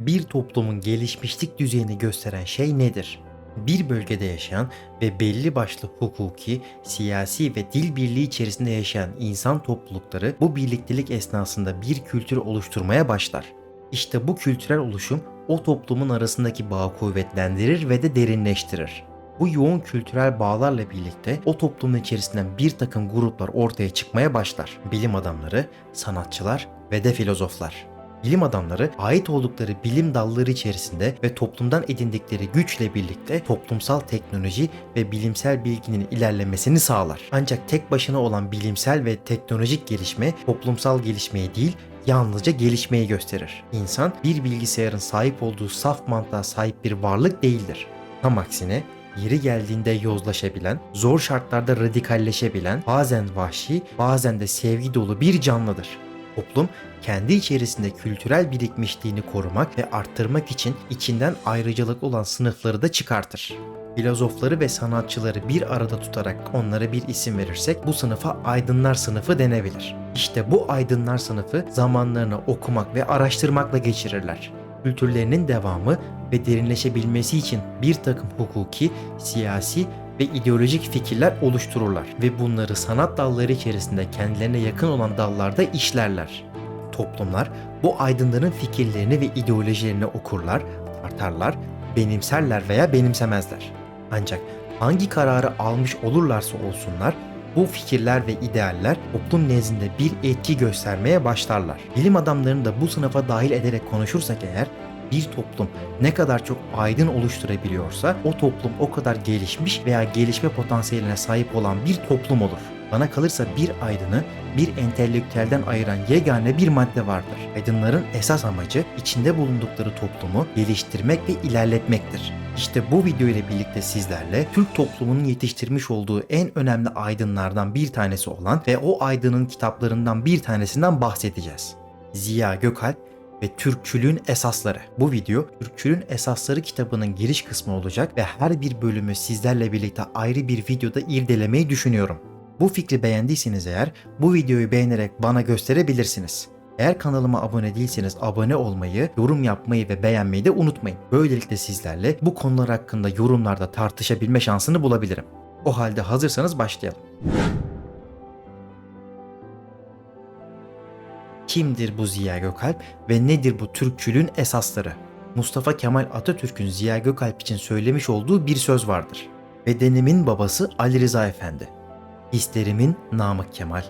Bir toplumun gelişmişlik düzeyini gösteren şey nedir? Bir bölgede yaşayan ve belli başlı hukuki, siyasi ve dil birliği içerisinde yaşayan insan toplulukları bu birliktelik esnasında bir kültür oluşturmaya başlar. İşte bu kültürel oluşum o toplumun arasındaki bağı kuvvetlendirir ve de derinleştirir. Bu yoğun kültürel bağlarla birlikte o toplumun içerisinden bir takım gruplar ortaya çıkmaya başlar. Bilim adamları, sanatçılar ve de filozoflar. Bilim adamları ait oldukları bilim dalları içerisinde ve toplumdan edindikleri güçle birlikte toplumsal teknoloji ve bilimsel bilginin ilerlemesini sağlar. Ancak tek başına olan bilimsel ve teknolojik gelişme toplumsal gelişmeyi değil, yalnızca gelişmeyi gösterir. İnsan bir bilgisayarın sahip olduğu saf mantığa sahip bir varlık değildir. Tam aksine yeri geldiğinde yozlaşabilen, zor şartlarda radikalleşebilen, bazen vahşi, bazen de sevgi dolu bir canlıdır. Toplum kendi içerisinde kültürel birikmişliğini korumak ve arttırmak için içinden ayrıcalık olan sınıfları da çıkartır. Filozofları ve sanatçıları bir arada tutarak onlara bir isim verirsek bu sınıfa aydınlar sınıfı denebilir. İşte bu aydınlar sınıfı zamanlarını okumak ve araştırmakla geçirirler. Kültürlerinin devamı ve derinleşebilmesi için bir takım hukuki, siyasi ve ideolojik fikirler oluştururlar ve bunları sanat dalları içerisinde kendilerine yakın olan dallarda işlerler. Toplumlar bu aydınların fikirlerini ve ideolojilerini okurlar, tartarlar, benimserler veya benimsemezler. Ancak hangi kararı almış olurlarsa olsunlar bu fikirler ve idealler toplum nezdinde bir etki göstermeye başlarlar. Bilim adamlarını da bu sınıfa dahil ederek konuşursak eğer bir toplum ne kadar çok aydın oluşturabiliyorsa o toplum o kadar gelişmiş veya gelişme potansiyeline sahip olan bir toplum olur. Bana kalırsa bir aydını bir entelektüelden ayıran yegane bir madde vardır. Aydınların esas amacı içinde bulundukları toplumu geliştirmek ve ilerletmektir. İşte bu video ile birlikte sizlerle Türk toplumunun yetiştirmiş olduğu en önemli aydınlardan bir tanesi olan ve o aydının kitaplarından bir tanesinden bahsedeceğiz. Ziya Gökalp ve Türkçülüğün esasları. Bu video Türkçülüğün esasları kitabının giriş kısmı olacak ve her bir bölümü sizlerle birlikte ayrı bir videoda irdelemeyi düşünüyorum. Bu fikri beğendiyseniz eğer bu videoyu beğenerek bana gösterebilirsiniz. Eğer kanalıma abone değilseniz abone olmayı, yorum yapmayı ve beğenmeyi de unutmayın. Böylelikle sizlerle bu konular hakkında yorumlarda tartışabilme şansını bulabilirim. O halde hazırsanız başlayalım. Kimdir bu Ziya Gökalp ve nedir bu Türkçülüğün esasları? Mustafa Kemal Atatürk'ün Ziya Gökalp için söylemiş olduğu bir söz vardır. Bedenimin babası Ali Rıza Efendi. Hislerimin Namık Kemal.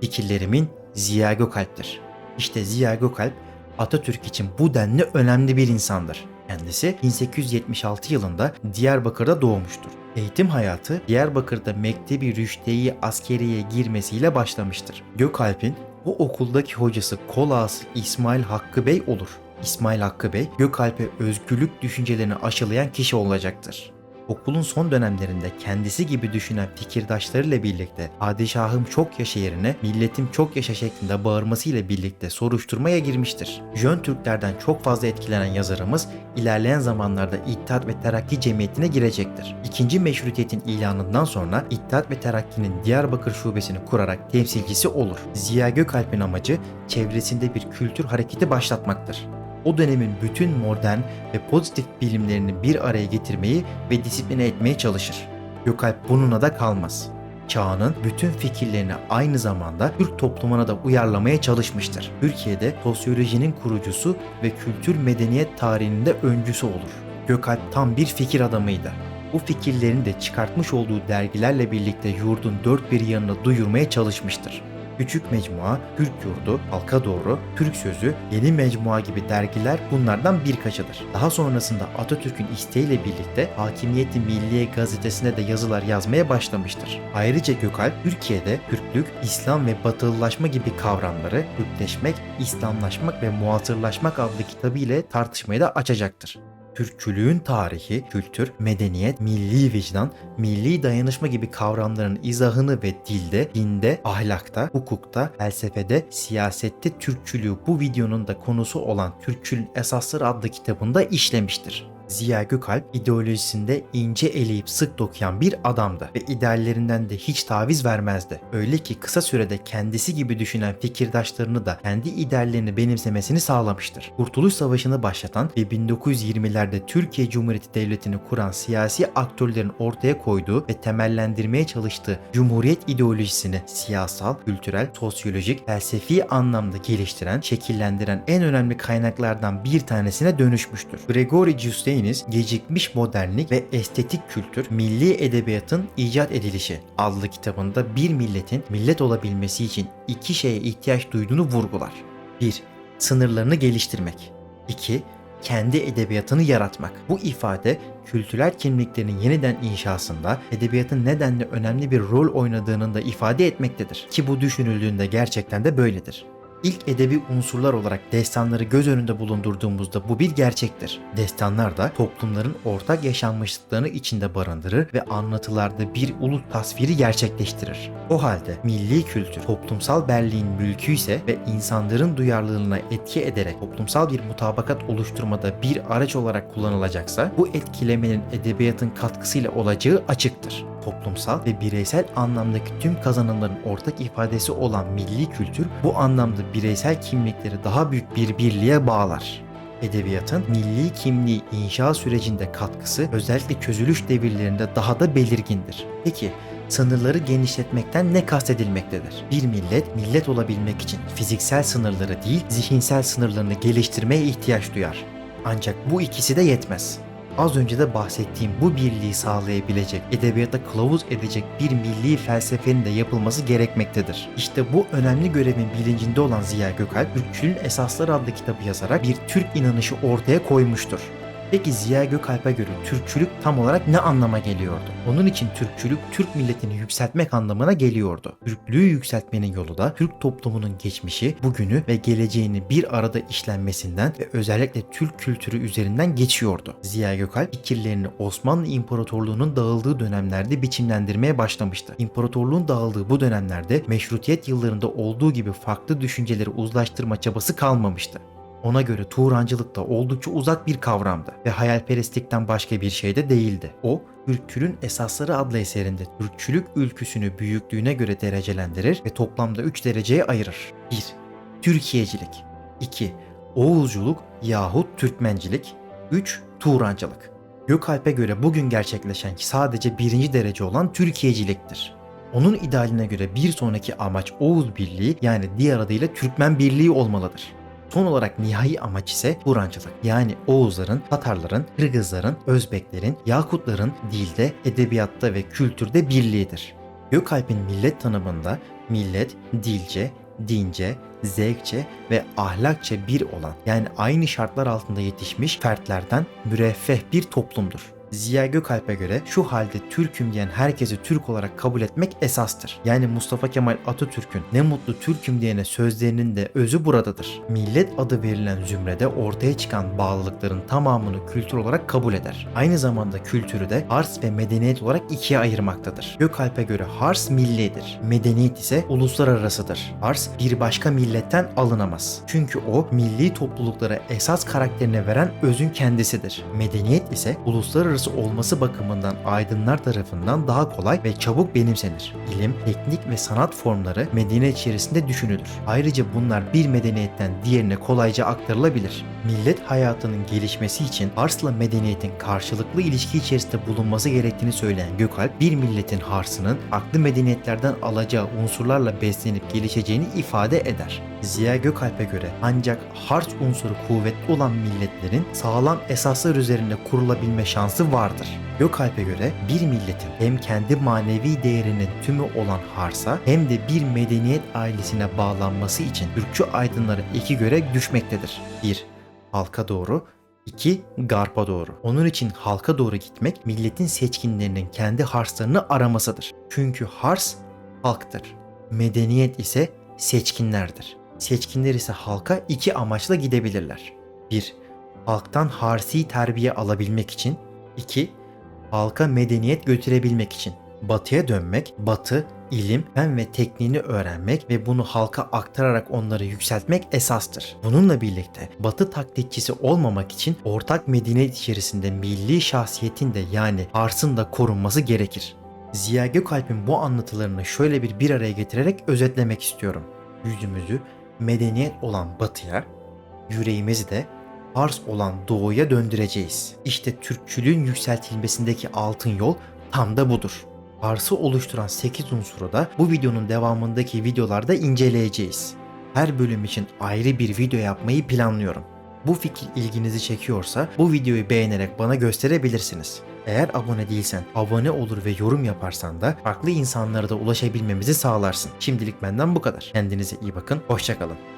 Fikirlerimin Ziya Gökalp'tir. İşte Ziya Gökalp Atatürk için bu denli önemli bir insandır. Kendisi 1876 yılında Diyarbakır'da doğmuştur. Eğitim hayatı Diyarbakır'da Mektebi Rüşteyi askeriye girmesiyle başlamıştır. Gökalp'in o okuldaki hocası Kolağası İsmail Hakkı Bey olur. İsmail Hakkı Bey Gökalp'e özgürlük düşüncelerini aşılayan kişi olacaktır. Okulun son dönemlerinde kendisi gibi düşünen fikirdaşlarıyla birlikte padişahım çok yaşa yerine milletim çok yaşa şeklinde bağırmasıyla birlikte soruşturmaya girmiştir. Jön Türklerden çok fazla etkilenen yazarımız ilerleyen zamanlarda İttihat ve Terakki Cemiyeti'ne girecektir. İkinci meşrutiyetin ilanından sonra İttihat ve Terakki'nin Diyarbakır şubesini kurarak temsilcisi olur. Ziya Gökalp'in amacı çevresinde bir kültür hareketi başlatmaktır o dönemin bütün modern ve pozitif bilimlerini bir araya getirmeyi ve disipline etmeye çalışır. Gökalp bununla da kalmaz. Çağının bütün fikirlerini aynı zamanda Türk toplumuna da uyarlamaya çalışmıştır. Türkiye'de sosyolojinin kurucusu ve kültür medeniyet tarihinin de öncüsü olur. Gökalp tam bir fikir adamıydı. Bu fikirlerini de çıkartmış olduğu dergilerle birlikte yurdun dört bir yanına duyurmaya çalışmıştır. Küçük Mecmua, Türk Yurdu, Halka Doğru, Türk Sözü, Yeni Mecmua gibi dergiler bunlardan birkaçıdır. Daha sonrasında Atatürk'ün isteğiyle birlikte Hakimiyeti Milliye gazetesine de yazılar yazmaya başlamıştır. Ayrıca Gökalp, Türkiye'de Türklük, İslam ve Batılılaşma gibi kavramları Türkleşmek, İslamlaşmak ve Muasırlaşmak adlı kitabı ile tartışmayı da açacaktır. Türkçülüğün tarihi, kültür, medeniyet, milli vicdan, milli dayanışma gibi kavramların izahını ve dilde, dinde, ahlakta, hukukta, felsefede, siyasette Türkçülüğü bu videonun da konusu olan Türkçülüğün Esasları adlı kitabında işlemiştir. Ziya Gökalp ideolojisinde ince eleyip sık dokuyan bir adamdı ve ideallerinden de hiç taviz vermezdi. Öyle ki kısa sürede kendisi gibi düşünen fikirdaşlarını da kendi ideallerini benimsemesini sağlamıştır. Kurtuluş Savaşı'nı başlatan ve 1920'lerde Türkiye Cumhuriyeti Devleti'ni kuran siyasi aktörlerin ortaya koyduğu ve temellendirmeye çalıştığı Cumhuriyet ideolojisini siyasal, kültürel, sosyolojik, felsefi anlamda geliştiren, şekillendiren en önemli kaynaklardan bir tanesine dönüşmüştür. Gregory Giustinius, Gecikmiş Modernlik ve Estetik Kültür, Milli Edebiyatın İcat Edilişi adlı kitabında bir milletin millet olabilmesi için iki şeye ihtiyaç duyduğunu vurgular. 1. Sınırlarını geliştirmek. 2 kendi edebiyatını yaratmak. Bu ifade kültürel kimliklerin yeniden inşasında edebiyatın nedenle önemli bir rol oynadığını da ifade etmektedir. Ki bu düşünüldüğünde gerçekten de böyledir. İlk edebi unsurlar olarak destanları göz önünde bulundurduğumuzda bu bir gerçektir. Destanlar da toplumların ortak yaşanmışlıklarını içinde barındırır ve anlatılarda bir ulu tasviri gerçekleştirir. O halde milli kültür toplumsal benliğin mülkü ise ve insanların duyarlılığına etki ederek toplumsal bir mutabakat oluşturmada bir araç olarak kullanılacaksa bu etkilemenin edebiyatın katkısıyla olacağı açıktır toplumsal ve bireysel anlamdaki tüm kazanımların ortak ifadesi olan milli kültür bu anlamda bireysel kimlikleri daha büyük bir birliğe bağlar. Edebiyatın milli kimliği inşa sürecinde katkısı özellikle çözülüş devirlerinde daha da belirgindir. Peki sınırları genişletmekten ne kastedilmektedir? Bir millet millet olabilmek için fiziksel sınırları değil zihinsel sınırlarını geliştirmeye ihtiyaç duyar. Ancak bu ikisi de yetmez az önce de bahsettiğim bu birliği sağlayabilecek, edebiyata kılavuz edecek bir milli felsefenin de yapılması gerekmektedir. İşte bu önemli görevin bilincinde olan Ziya Gökalp, Türkçülüğün Esasları adlı kitabı yazarak bir Türk inanışı ortaya koymuştur. Peki Ziya Gökalp'e göre Türkçülük tam olarak ne anlama geliyordu? Onun için Türkçülük Türk milletini yükseltmek anlamına geliyordu. Türklüğü yükseltmenin yolu da Türk toplumunun geçmişi, bugünü ve geleceğini bir arada işlenmesinden ve özellikle Türk kültürü üzerinden geçiyordu. Ziya Gökalp fikirlerini Osmanlı İmparatorluğu'nun dağıldığı dönemlerde biçimlendirmeye başlamıştı. İmparatorluğun dağıldığı bu dönemlerde meşrutiyet yıllarında olduğu gibi farklı düşünceleri uzlaştırma çabası kalmamıştı. Ona göre Turancılık da oldukça uzak bir kavramdı ve hayalperestlikten başka bir şey de değildi. O, Türkçülün Esasları adlı eserinde Türkçülük ülküsünü büyüklüğüne göre derecelendirir ve toplamda 3 dereceye ayırır. 1. Türkiyecilik 2. Oğuzculuk yahut Türkmencilik 3. Turancılık Gökalp'e göre bugün gerçekleşen sadece birinci derece olan Türkiyeciliktir. Onun idealine göre bir sonraki amaç Oğuz Birliği yani diğer adıyla Türkmen Birliği olmalıdır. Son olarak nihai amaç ise Burancılık. Yani Oğuzların, Tatarların, Kırgızların, Özbeklerin, Yakutların dilde, edebiyatta ve kültürde birliğidir. Gökalp'in millet tanımında millet, dilce, dince, zevkçe ve ahlakça bir olan yani aynı şartlar altında yetişmiş fertlerden müreffeh bir toplumdur. Ziya Gökalp'e göre şu halde Türk'üm diyen herkesi Türk olarak kabul etmek esastır. Yani Mustafa Kemal Atatürk'ün ne mutlu Türk'üm diyene sözlerinin de özü buradadır. Millet adı verilen zümrede ortaya çıkan bağlılıkların tamamını kültür olarak kabul eder. Aynı zamanda kültürü de Hars ve medeniyet olarak ikiye ayırmaktadır. Gökalp'e göre Hars millidir. Medeniyet ise uluslararasıdır. Hars bir başka milletten alınamaz. Çünkü o milli topluluklara esas karakterini veren özün kendisidir. Medeniyet ise uluslararası uluslararası olması bakımından aydınlar tarafından daha kolay ve çabuk benimsenir. İlim, teknik ve sanat formları medeniyet içerisinde düşünülür. Ayrıca bunlar bir medeniyetten diğerine kolayca aktarılabilir. Millet hayatının gelişmesi için Ars'la medeniyetin karşılıklı ilişki içerisinde bulunması gerektiğini söyleyen Gökalp, bir milletin Hars'ının aklı medeniyetlerden alacağı unsurlarla beslenip gelişeceğini ifade eder. Ziya Gökalp'e göre ancak Hars unsuru kuvvetli olan milletlerin sağlam esaslar üzerinde kurulabilme şansı vardır. Gökalp'e göre bir milletin hem kendi manevi değerinin tümü olan Hars'a hem de bir medeniyet ailesine bağlanması için Türkçü aydınlara iki görev düşmektedir. 1. Halka doğru 2. Garp'a doğru. Onun için halka doğru gitmek milletin seçkinlerinin kendi harslarını aramasıdır. Çünkü hars halktır. Medeniyet ise seçkinlerdir. Seçkinler ise halka iki amaçla gidebilirler. 1. Halktan harsi terbiye alabilmek için 2. Halka medeniyet götürebilmek için. Batıya dönmek, batı ilim, fen ve tekniğini öğrenmek ve bunu halka aktararak onları yükseltmek esastır. Bununla birlikte Batı taklitçisi olmamak için ortak medeniyet içerisinde milli şahsiyetin de yani Fars'ın da korunması gerekir. Ziya Gökalp'in bu anlatılarını şöyle bir bir araya getirerek özetlemek istiyorum. Yüzümüzü medeniyet olan batıya, yüreğimizi de Fars olan doğuya döndüreceğiz. İşte Türkçülüğün yükseltilmesindeki altın yol tam da budur. Fars'ı oluşturan 8 unsuru da bu videonun devamındaki videolarda inceleyeceğiz. Her bölüm için ayrı bir video yapmayı planlıyorum. Bu fikir ilginizi çekiyorsa bu videoyu beğenerek bana gösterebilirsiniz. Eğer abone değilsen abone olur ve yorum yaparsan da farklı insanlara da ulaşabilmemizi sağlarsın. Şimdilik benden bu kadar. Kendinize iyi bakın. Hoşçakalın.